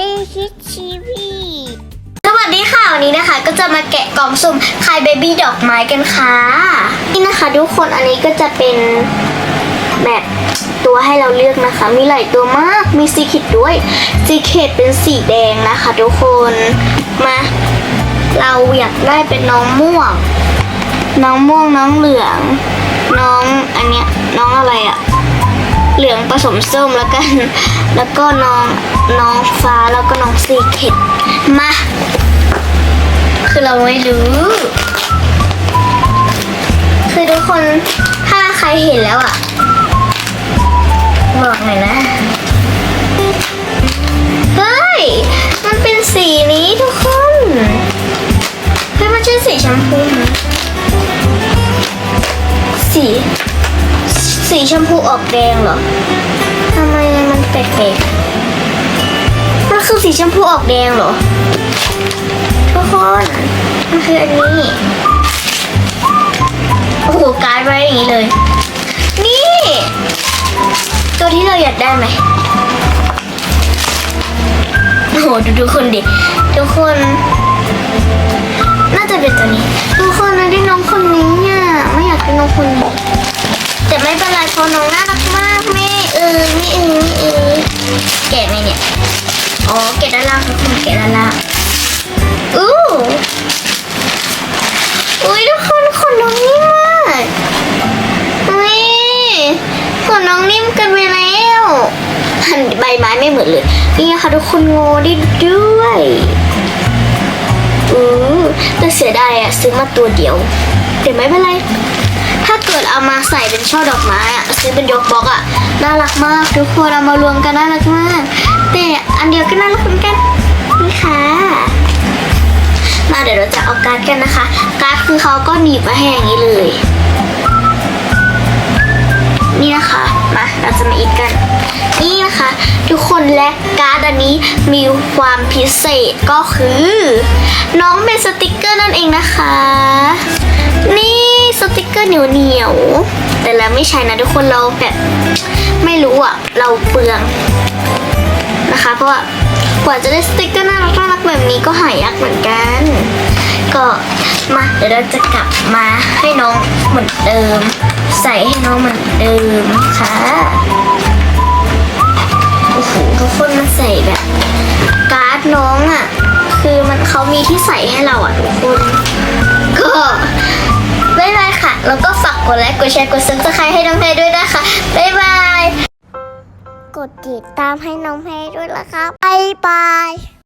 รี่คิดชีวีสวัสดีค่ะวันนี้นะคะ ก็จะมาแกะกล่องสุ่มคายเบบี้ดอกไม้กันค่ะ นี่นะคะทุกคนอันนี้ก็จะเป็นแบบตัวให้เราเลือกนะคะ มีหลายตัวมากมีซีคิดด้วยซีเคดเป็นสีแดงนะคะ ทุกคนมา เราอยากได้เป็นน้องม่วง น้องม่วงน้องเหลือง น้องอันเนี้ยน้องอะไรอะ เหลืองผสมส้มแล้วกัน แล้วก็น้องน้องฟ้าแล้วก็น้องซีเคดมา คือเราไม่รู้ คือทุกคนถ้าใครเห็นแล้วอะบอกหน่อยนะ เฮ้ย มันเป็นสีนี้ทุกคน เฮ้ย มันใช่สีแชมพูไหมสี สีชมพูออกแดงเหรอทำไมมันแปลกๆมันคือสีชมพูออกแดงเหรอทุกคนมันคืออันนี้โอ้โหการ์ดไว้อย่างนี้เลย นี่ ตัวที่เราอยากได้ไหมโอ้โหดูทุกคนดิทุกคน น่าจะเป็นตัวนี้ ทุกคนนะได้น้องคนนี้อะไม่อยากได้น้องคนนี้ ไม่เป็นไรเพราะน้องน่ารักมากแม่เออไม่เออไม่เออแกะไหมเนี่ยอ๋อแกะด้านล่างทุกคนแกะด้านล่างอู้อุ้ยทุกคนขนน้องนิ่มมากอุ้ยขนน้องนิ่มกันไปแล้วหันใบไม้ไม่เหมือนเลยนี่นะคะทุกคนโง่ได้ด้วยอือแต่เสียดายอะซื้อมาตัวเดียวแต่ไม่เป็นไร เอามาใส่เป็นช่อดอกไม้อะซื้อเป็นยกบล็อกอะน่ารักมากทุกคนเอามารวมกันน่ารักมากแต่อันเดียวก็น่ารักเหมือนกันนี่ค่ะ มาเดี๋ยวเราจะเอาการ์ดกันนะคะ การ์ดคือเขาก็หนีบมาให้อย่างนี้เลย นี่นะคะมาเราจะมาอีกกัน นี่นะคะ ทุกคนและการ์ดอันนี้มีความพิเศษก็คือ น้องเป็นสติกเกอร์นั่นเองนะคะ เกอร์เหนียวเหนียว แต่แล้วไม่ใช่นะทุกคนเราแบบไม่รู้อะเราเปลืองนะคะ เพราะว่ากว่าจะได้สติกเกอร์น่ารักน่ารักแบบนี้ก็หายากเหมือนกัน ก็มาเดี๋ยวเราจะกลับมาให้น้องเหมือนเดิม ใส่ให้น้องเหมือนเดิมค่ะโอ้โหทุกคนมันใส่แบบ การ์ดน้องอะ่ะ คือมันเขามีที่ใส่ให้เราอะทุกคน ดไลค์กดแชร์กดซับสไครต์ให้น้องเพลด้วยนะคะ บ๊ายบาย กดติดตามให้น้องเพด้วยละครับ บ๊ายบาย